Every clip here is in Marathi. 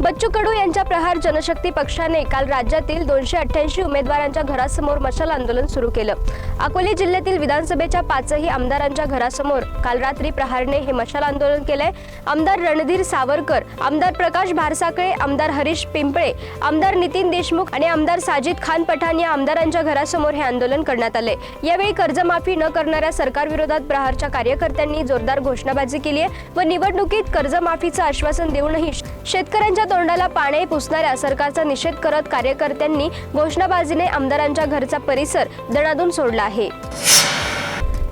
बच्चू कडू यांच्या प्रहार जनशक्ती पक्षाने काल राज्यातील दोनशे अठ्ठ्याऐंशी उमेदवारांच्या घरासमोर मशाल आंदोलन सुरू केलं. अकोले जिल्ह्यातील विधानसभेच्या पाचही आमदारांच्या घरासमोर काल रात्री प्रहारने हे मशाल आंदोलन केलंय. आमदार रणधीर सावरकर आमदार प्रकाश भारसाकळे आमदार हरीश पिंपळे आमदार नितीन देशमुख आणि आमदार साजिद खान पठाण या आमदारांच्या घरासमोर हे आंदोलन करण्यात आले यावेळी कर्जमाफी न करणाऱ्या सरकारविरोधात प्रहारच्या कार्यकर्त्यांनी जोरदार घोषणाबाजी केली आहे व निवडणुकीत कर्जमाफीचं आश्वासन देऊनही शेतकऱ्यांच्या तोंडाला पाणी पुसणाऱ्या सरकारचा निषेध करत कार्यकर्त्यांनी घोषणाबाजीने आमदारांच्या घरचा परिसर दणादून सोडला आहे.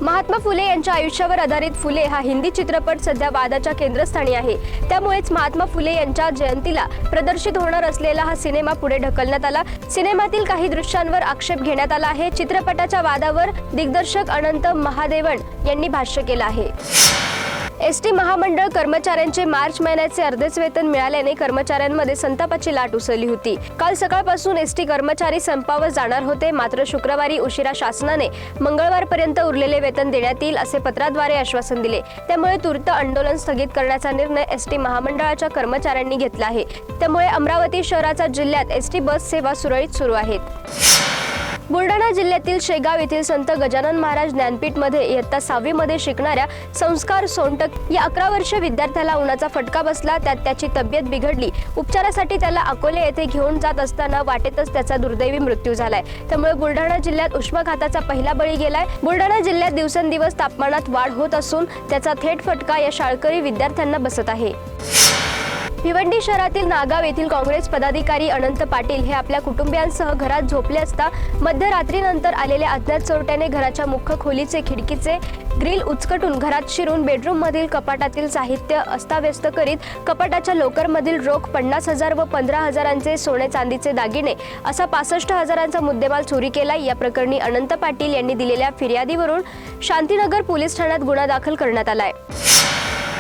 महात्मा फुले यांच्या आयुष्यावर आधारित फुले हा हिंदी चित्रपट सध्या वादाच्या केंद्रस्थानी आहे. त्यामुळेच महात्मा फुले यांच्या जयंतीला प्रदर्शित होणार असलेला हा सिनेमा पुढे ढकलण्यात आला. सिनेमातील काही दृश्यांवर आक्षेप घेण्यात आला आहे. चित्रपटाच्या वादावर दिग्दर्शक अनंत महादेवन यांनी भाष्य केलं आहे. एस टी महामंडळ कर्मचाऱ्यांचे मार्च महिन्याचे अर्धेच वेतन मिळाल्याने कर्मचाऱ्यांमध्ये संतापाची लाट उसळली होती. काल सकाळपासून एस टी कर्मचारी संपावर जाणार होते. मात्र शुक्रवारी उशिरा शासनाने मंगळवारपर्यंत उरलेले वेतन देण्यात येईल असे पत्राद्वारे आश्वासन दिले. त्यामुळे तूर्त आंदोलन स्थगित करण्याचा निर्णय एस टी महामंडळाच्या कर्मचाऱ्यांनी घेतला आहे. त्यामुळे अमरावती शहराचा जिल्ह्यात एस टी बस सेवा सुरळीत सुरू आहेत. बुलढाणा जिल्ह्यातील शेगाव येथील संत गजानन महाराज ज्ञानपीठमध्ये इयत्ता सहावीमध्ये शिकणाऱ्या संस्कार सोनटक या अकरा वर्षीय विद्यार्थ्याला उन्हाचा फटका बसला. त्यात त्याची तब्येत बिघडली. उपचारासाठी त्याला अकोले येथे घेऊन जात असताना वाटेतच त्याचा दुर्दैवी मृत्यू झालाय. त्यामुळे बुलढाणा जिल्ह्यात उष्माघाताचा पहिला बळी गेलाय. बुलढाणा जिल्ह्यात दिवसेंदिवस तापमानात वाढ होत असून त्याचा थेट फटका या शाळकरी विद्यार्थ्यांना बसत आहे. भिवंडी शहरातील नागाव येथील काँग्रेस पदाधिकारी अनंत पाटील हे आपल्या कुटुंबियांसह घरात झोपले असता मध्यरात्रीनंतर आलेल्या अज्ञात चोरट्याने घराच्या मुख्य खोलीचे खिडकीचे ग्रिल उचकटून घरात शिरून बेडरूम मधील कपाटातील साहित्य अस्ताव्यस्त करीत कपाटाच्या लोकरमधील रोख पन्नास हजार व पंधरा हजारांचे सोने चांदीचे दागिने असा पासष्ट हजारांचा मुद्देमाल चोरी केला. या प्रकरणी अनंत पाटील यांनी दिलेल्या फिर्यादीवरून शांतीनगर पोलीस ठाण्यात गुन्हा दाखल करण्यात आलाय.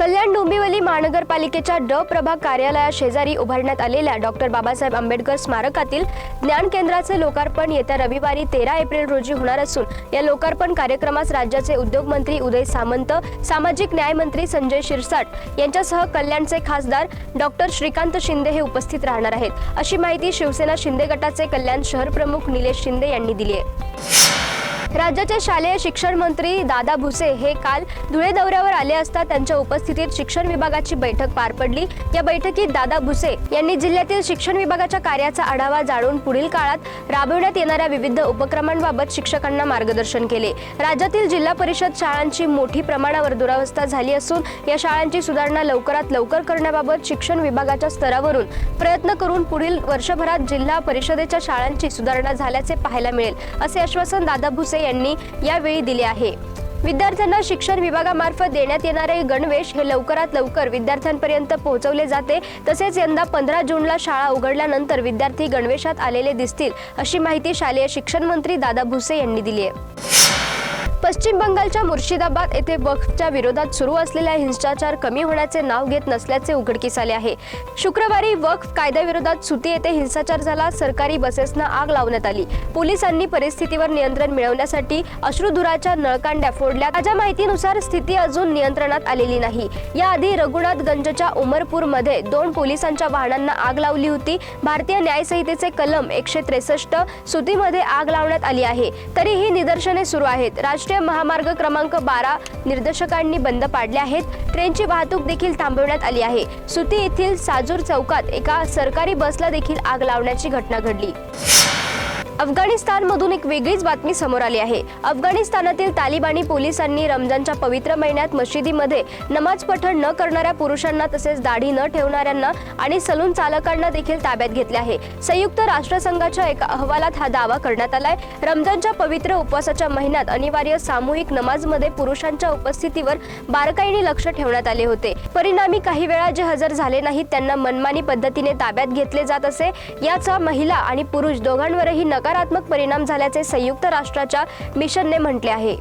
कल्याण डोंबिवली महानगरपालिकेच्या ड प्रभाग कार्यालया शेजारी उभारण्यात आलेल्या डॉक्टर बाबासाहेब आंबेडकर स्मारकातील ज्ञान केंद्राचे लोकार्पण येत्या रविवारी तेरा एप्रिल रोजी होणार असून या लोकार्पण कार्यक्रमास राज्याचे उद्योगमंत्री उदय सामंत सामाजिक न्यायमंत्री संजय शिरसाट यांच्यासह कल्याणचे खासदार डॉक्टर श्रीकांत शिंदे हे उपस्थित राहणार आहेत. अशी माहिती शिवसेना शिंदे गटाचे कल्याण शहर प्रमुख निलेश शिंदे यांनी दिली आहे. राज्याचे शालेय शिक्षण मंत्री दादा भुसे हे काल धुळे दौऱ्यावर आले असता त्यांच्या उपस्थितीत शिक्षण विभागाची बैठक पार पडली. या बैठकीत दादा भुसे यांनी जिल्ह्यातील शिक्षण विभागाच्या कार्याचा आढावा जाणून पुढील काळात राबविण्यात येणाऱ्या विविध उपक्रमांबाबत शिक्षकांना मार्गदर्शन केले. राज्यातील जिल्हा परिषद शाळांची मोठी प्रमाणावर दुरावस्था झाली असून या शाळांची सुधारणा लवकरात लवकर करण्याबाबत शिक्षण विभागाच्या स्तरावरून प्रयत्न करून पुढील वर्षभरात जिल्हा परिषदेच्या शाळांची सुधारणा झाल्याचे पाहायला मिळेल असे आश्वासन दादा भुसे यांनी यावेळी दिले आहे. विद्यार्थ्यांना शिक्षण विभागामार्फत देण्यात येणारे गणवेश हे लवकरात लवकर विद्यार्थ्यांपर्यंत पोहोचवले जाते. तसेच यंदा पंधरा जूनला शाळा उघडल्यानंतर विद्यार्थी गणवेशात आलेले दिसतील अशी माहिती शालेय शिक्षण मंत्री दादा भुसे यांनी दिली आहे. पश्चिम बंगालच्या मुर्शिदाबाद येथे वक्फच्या विरोधात सुरू असलेला हिंसाचार कमी होण्याचे नाव घेत नसल्याचे उघडकीस आले आहे. शुक्रवारी वक्फ कायद्याविरोधात सुती येथे हिंसाचार झाला. सरकारी बसेसना आग लावण्यात आली. पोलिसांनी परिस्थितीवर नियंत्रण मिळवण्यासाठी अश्रुधुराच्या नळकांड्या फोडल्या. ताज्या माहितीनुसार स्थिती अजून नियंत्रणात आलेली नाही. याआधी रघुनाथगंजच्या उमरपूरमध्ये दोन पोलिसांच्या वाहनांना आग लावली होती. भारतीय न्यायसंहितेचे कलम एकशे त्रेसष्ट सुतीमध्ये आग लावण्यात आली आहे. तरीही निदर्शने सुरू आहेत. राष्ट्रीय महामार्ग क्रमांक बारा निर्देशकांनी बंद पाडले आहेत. ट्रेनची वाहतूक देखील थांबवण्यात आली आहे. सुती येथील साजूर चौकात एका सरकारी बसला देखील आग लावण्याची घटना घडली. अफगाणिस्तानमधून एक वेगळीच बातमी समोर आली आहे. अफगाणिस्तानातील तालिबानी पोलिसांनी रमजानच्या पवित्र महिन्यात मशिदीमध्ये नमाज पठण न करणाऱ्या पुरुषांना तसेच दाढी न ठेवणाऱ्यांना आणि सलून चालकांना देखील ताब्यात घेतले आहे. संयुक्त राष्ट्रसंघाच्या एका अहवालात हा दावा करण्यात आलाय. रमजानच्या पवित्र उपवासाच्या महिन्यात अनिवार्य सामूहिक नमाजमध्ये पुरुषांच्या उपस्थितीवर बारकाईने लक्ष ठेवण्यात आले होते. परिणामी काही वेळा जे हजर झाले नाहीत त्यांना मनमानी पद्धतीने ताब्यात घेतले जात असे. याचा महिला आणि पुरुष दोघांवरही नकारात्मक परिणाम झाल्याचे संयुक्त राष्ट्राच्या मिशनने म्हटले आहे.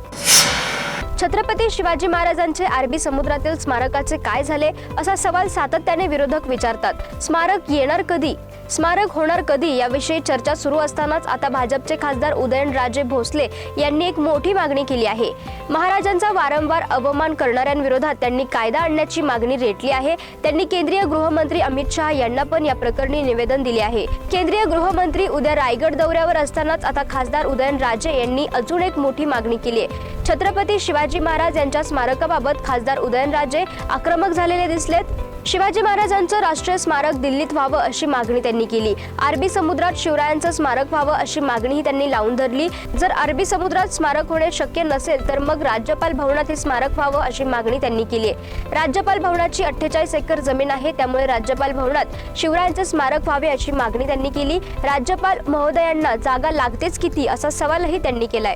छत्रपती शिवाजी महाराजांचे अरबी समुद्रातील स्मारकाचे काय झाले असा सवाल सातत्याने विरोधक विचारतात. स्मारक येणार कधी? स्मारक होणार कधी? याविषयी चर्चा सुरू असतानाच आता भाजपचे खासदार उदयनराजे भोसले यांनी एक मोठी मागणी केली आहे. महाराजांचा वारंवार अवमान करणाऱ्यांविरोधात त्यांनी कायदा आणण्याची मागणी रेटली आहे. त्यांनी केंद्रीय गृहमंत्री अमित शहा यांना पण या प्रकरणी निवेदन दिले आहे. केंद्रीय गृहमंत्री उद्या रायगड दौऱ्यावर असतानाच आता खासदार उदयनराजे यांनी अजून एक मोठी मागणी केली आहे. छत्रपती शिवाजी महाराज यांच्या स्मारकाबाबत खासदार उदयनराजे आक्रमक झालेले दिसलेत. शिवाजी महाराजांचं राष्ट्रीय स्मारक दिल्लीत व्हावं अशी मागणी त्यांनी केली. अरबी समुद्रात शिवरायांचं स्मारक व्हावं अशी मागणीही त्यांनी लावून धरली. जर अरबी समुद्रात स्मारक होणे शक्य नसेल तर मग राज्यपाल भवनात हे स्मारक व्हावं अशी मागणी त्यांनी केली. आहे राज्यपाल भवनाची अठ्ठेचाळीस एकर जमीन आहे त्यामुळे राज्यपाल भवनात शिवरायांचे स्मारक व्हावे अशी मागणी त्यांनी केली. राज्यपाल महोदयांना जागा लागतेच किती असा सवालही त्यांनी केलाय.